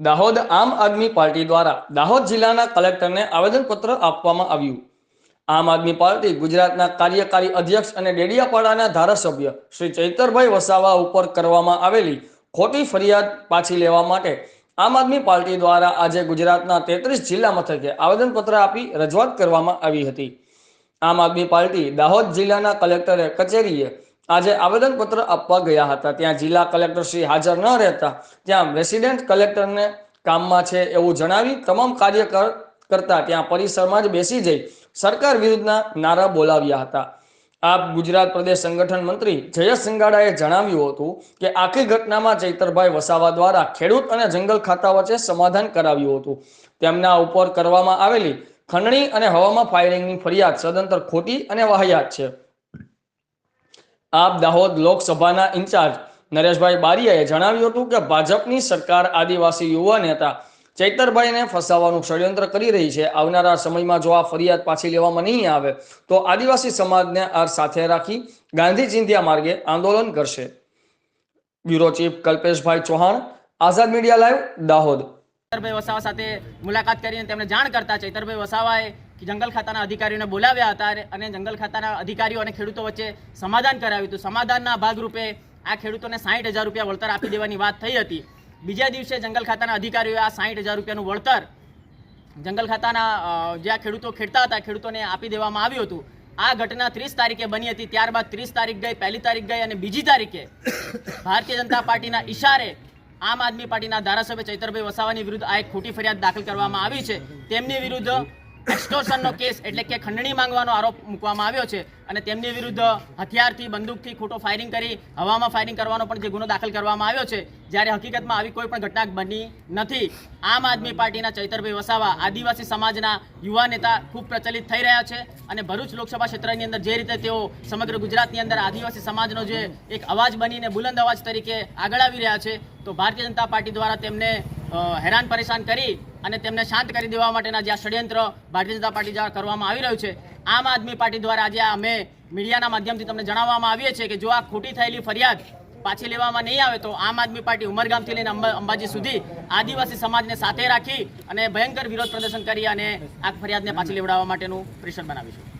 દાહોદ આમ આદમી પાર્ટી દ્વારા દાહોદ જિલ્લાના કલેક્ટરને આવેદનપત્ર આપવામાં આવ્યું. આમ આદમી પાર્ટી ગુજરાતના કાર્યકારી અધ્યક્ષ અને ડેડિયાપાડાના ધારાસભ્ય શ્રી ચૈતરભાઈ વસાવા ઉપર કરવામાં આવેલી ખોટી ફરિયાદ પાછી લેવા માટે આમ આદમી પાર્ટી દ્વારા આજે ગુજરાતના તેત્રીસ જિલ્લા મથકે આવેદનપત્ર આપી રજૂઆત કરવામાં આવી હતી. આમ આદમી પાર્ટી દાહોદ જિલ્લાના કલેક્ટરે કચેરીએ આજે આવેદનપત્ર આપવા ગયા હતા. ત્યાં જિલ્લા કલેક્ટર શ્રી હાજર ન રહેતા. ત્યાં રેસિડેન્ટ કલેક્ટરને કામમાં છે એવું જણાવી તમામ કાર્ય કર- કરતા ત્યાં પરિસરમાં જ બેસી જઈ સરકાર વિરુદ્ધના નારા બોલાવ્યા હતા. આપ ગુજરાત પ્રદેશ સંગઠન મંત્રી જયેશ સંગાડાએ જણાવ્યું હતું કે આખી ઘટનામાં ચૈતરભાઈ વસાવા દ્વારા ખેડૂત અને જંગલ ખાતા વચ્ચે સમાધાન કરાવ્યું હતું. તેમના ઉપર કરવામાં આવેલી ખંડણી અને હવામાં ફાયરિંગની ફરિયાદ સદંતર ખોટી અને વાહિયાત છે. આપ દાહોદ લોકસભાના ઇન્ચાર્જ નરેશભાઈ બારીયાએ જણાવ્યું હતું કે ભાજપની સરકાર આદિવાસી યુવા નેતા ચૈતરભાઈને ફસાવવાનું ષડયંત્ર કરી રહી છે. આવનારા સમયમાં જો આ ફરિયાદ પાછી લેવામાં નહીં આવે, તો આદિવાસી સમાજને આ સાથે રાખી ગાંધી ચિંધ્યા માર્ગે આંદોલન કરશે. Bureau chief Kalpeshbhai Chauhan, Azad media live Dahod. Chaitarbhai Vasava સાથે મુલાકાત કરીને તેમણે જાણ કરતા ચૈતરભાઈ વસાવાએ જંગલ ખાતાના અધિકારીઓને બોલાવ્યા હતા અને- જંગલ ખાતાના અધિકારીઓ અને ખેડૂતો વચ્ચે સમાધાન કરાવ્યું હતું. સમાધાનના ભાગરૂપે આ ખેડૂતોને સાહીઠ હજાર રૂપિયા વળતર આપી દેવાની વાત થઈ હતી. બીજા દિવસે જંગલ ખાતાના અધિકારીઓએ આ સાહીઠ હજાર રૂપિયાનું વળતર જંગલ ખાતાના જે ખેડૂતો ખેડતા હતા, ખેડૂતોને આપી દેવામાં આવ્યું હતું. આ ઘટના ત્રીસ તારીખે બની હતી. ત્યારબાદ ત્રીસ તારીખ ગઈ, પહેલી તારીખ ગઈ અને બીજી તારીખે ભારતીય જનતા પાર્ટીના ઇશારે આમ આદમી પાર્ટીના ધારાસભ્ય ચૈતરભાઈ વસાવાની વિરુદ્ધ આ એક ખોટી ફરિયાદ દાખલ કરવામાં આવી છે. તેમની વિરુદ્ધ એક્સ્ટોર્શનનો કેસ એટલે કે ખંડણી માંગવાનો આરોપ મૂકવામાં આવ્યો છે અને તેમની વિરુદ્ધ હથિયારથી બંદૂકથી ખોટો ફાયરિંગ કરી, હવામાં ફાયરિંગ કરવાનો પણ જે ગુનો દાખલ કરવામાં આવ્યો છે, જ્યારે હકીકતમાં આવી કોઈ પણ ઘટના બની નથી. આમ આદમી પાર્ટીના ચૈતરભાઈ વસાવા આદિવાસી સમાજના યુવા નેતા ખૂબ પ્રચલિત થઈ રહ્યા છે અને ભરૂચ લોકસભા ક્ષેત્રની અંદર જે રીતે તેઓ સમગ્ર ગુજરાતની અંદર આદિવાસી સમાજનો જે એક અવાજ બનીને બુલંદ અવાજ તરીકે આગળ આવી રહ્યા છે, તો ભારતીય જનતા પાર્ટી દ્વારા તેમને હેરાન પરેશાન કરી અને તેમને શાંત કરી દેવા માટેના જે આ ષડયંત્ર ભારતીય જનતા પાર્ટી દ્વારા કરવામાં આવી રહ્યું છે, આમ આદમી પાર્ટી દ્વારા આજે અમે મીડિયાના માધ્યમથી તમને જણાવવામાં આવીએ છીએ કે જો આ ખોટી થયેલી ફરિયાદ પાછી લેવામાં નહીં આવે તો આમ આદમી પાર્ટી ઉમરગામથી લઈને અંબા- અંબાજી સુધી આદિવાસી સમાજને સાથે રાખી અને ભયંકર વિરોધ પ્રદર્શન કરી અને આ ફરિયાદને પાછી લેવડાવવા માટેનું પ્રેશર બનાવીશું.